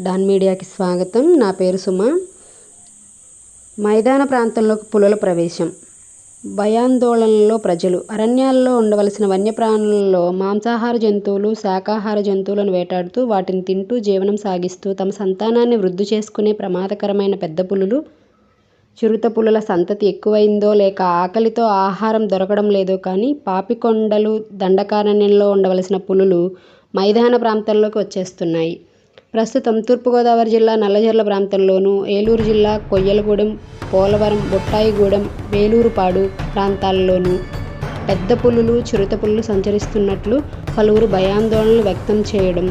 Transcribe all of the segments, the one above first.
Don మీడియాకి స్వాగతం. నా పేరు సుమ. మైదాన ప్రాంతంలోకి పులుల ప్రవేశం. భయాందోళనలో ప్రజలు అరణ్యాల్లో ఉండవలసిన వన్యప్రాణులలో మాంసాహార జంతువులు శాకాహార జంతువులను వేటాడుతూ వాటిని తింటూ జీవనం సాగిస్తూ తమ సంతానాన్ని వృద్ధి చేసుకునే ప్రమాదకరమైన పెద్ద పులులు. చిరుత పులుల సంతతి ఎక్కువైందో లేక ఆకలితో ఆహారం దొరకడం లేదో కానీ పాపికొండలు దండకారణ్యంలో ఉండవలసిన పులులు మైదాన ప్రాంతాల్లోకి వచ్చేస్తున్నాయి. ప్రస్తుతం తూర్పుగోదావరి జిల్లా నల్లజర్ల ప్రాంతంలోనూ ఏలూరు జిల్లా కొయ్యలగూడెం పోలవరం బొట్టాయిగూడెం వేలూరుపాడు ప్రాంతాల్లోనూ పెద్ద పులులు చిరుత పులులు సంచరిస్తున్నట్లు పలువురు భయాందోళనలు వ్యక్తం చేయడం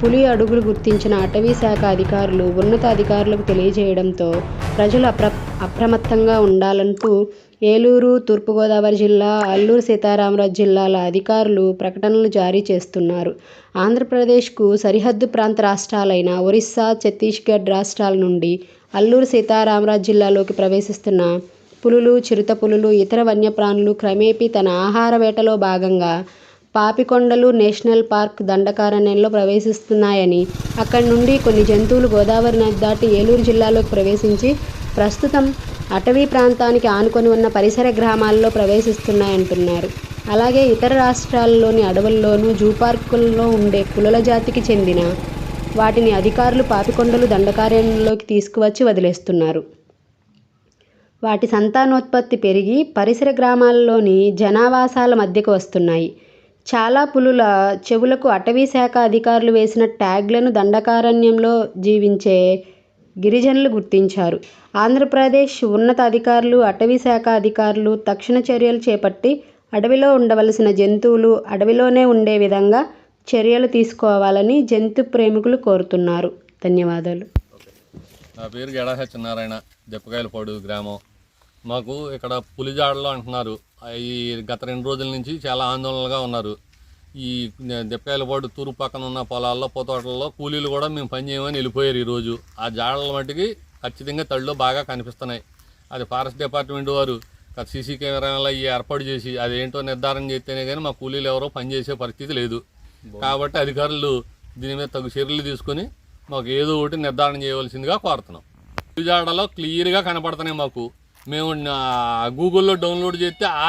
పులి అడుగులు గుర్తించిన అటవీ శాఖ అధికారులు ఉన్నత అధికారులకు తెలియజేయడంతో ప్రజలు అప్ర అప్రమత్తంగా ఉండాలంటూ ఏలూరు తూర్పుగోదావరి జిల్లా అల్లూరు సీతారామరాజు జిల్లాల అధికారులు ప్రకటనలు జారీ చేస్తున్నారు. ఆంధ్రప్రదేశ్కు సరిహద్దు ప్రాంత రాష్ట్రాలైన ఒరిస్సా ఛత్తీస్గఢ్ రాష్ట్రాల నుండి అల్లూరు సీతారామరాజు జిల్లాలోకి ప్రవేశిస్తున్న పులులు చిరుత పులులు ఇతర వన్యప్రాణులు క్రమేపీ తన ఆహార వేటలో భాగంగా పాపికొండలు నేషనల్ పార్క్ దండకారణ్యంలో ప్రవేశిస్తున్నాయని అక్కడి నుండి కొన్ని జంతువులు గోదావరి నది దాటి ఏలూరు జిల్లాలోకి ప్రవేశించి ప్రస్తుతం అటవీ ప్రాంతానికి ఆనుకొని ఉన్న పరిసర గ్రామాల్లో ప్రవేశిస్తున్నాయంటున్నారు. అలాగే ఇతర రాష్ట్రాల్లోని అడవుల్లోనూ జూ పార్కుల్లో ఉండే పులుల జాతికి చెందిన వాటిని అధికారులు పాపికొండలు దండకారణ్యంలోకి తీసుకువచ్చి వదిలేస్తున్నారు. వాటి సంతానోత్పత్తి పెరిగి పరిసర గ్రామాల్లోని జనావాసాల మధ్యకు వస్తున్నాయి. చాలా పులుల చెవులకు అటవీ శాఖ అధికారులు వేసిన ట్యాగ్లను దండకారణ్యంలో జీవించే గిరిజనులు గుర్తించారు. ఆంధ్రప్రదేశ్ ఉన్నత అధికారులు అటవీ శాఖ అధికారులు తక్షణ చర్యలు చేపట్టి అడవిలో ఉండవలసిన జంతువులు అడవిలోనే ఉండే విధంగా చర్యలు తీసుకోవాలని జంతు ప్రేమికులు కోరుతున్నారు. ధన్యవాదాలు. నా పేరు గెడా సత్యనారాయణ దెప్పకాయలపాడు గ్రామం. మాకు ఇక్కడ పులిజాడలో అంటున్నారు. ఈ గత రెండు రోజుల నుంచి చాలా ఆందోళనగా ఉన్నారు. ఈ దెప్పకాయలపాడు తూర్పు పక్కన ఉన్న పొలాల్లో పోతోటల్లో కూలీలు కూడా మేము పని చేయమని వెళ్ళిపోయారు ఈరోజు. ఆ జాడల మట్టుకి ఖచ్చితంగా తడిలో బాగా కనిపిస్తున్నాయి. అది ఫారెస్ట్ డిపార్ట్మెంట్ వారు సీసీ కెమెరాలు అవి ఏర్పాటు చేసి అదేంటో నిర్ధారణ చేస్తేనే కానీ మా కూలీలు ఎవరో పనిచేసే పరిస్థితి లేదు. కాబట్టి అధికారులు దీని మీద తగు చర్యలు తీసుకొని మాకు ఏదో ఒకటి నిర్ధారణ చేయవలసిందిగా కోరుతున్నాం. విజయవాడలో క్లియర్గా కనపడుతున్నాయి మాకు. మేము గూగుల్లో డౌన్లోడ్ చేస్తే ఆ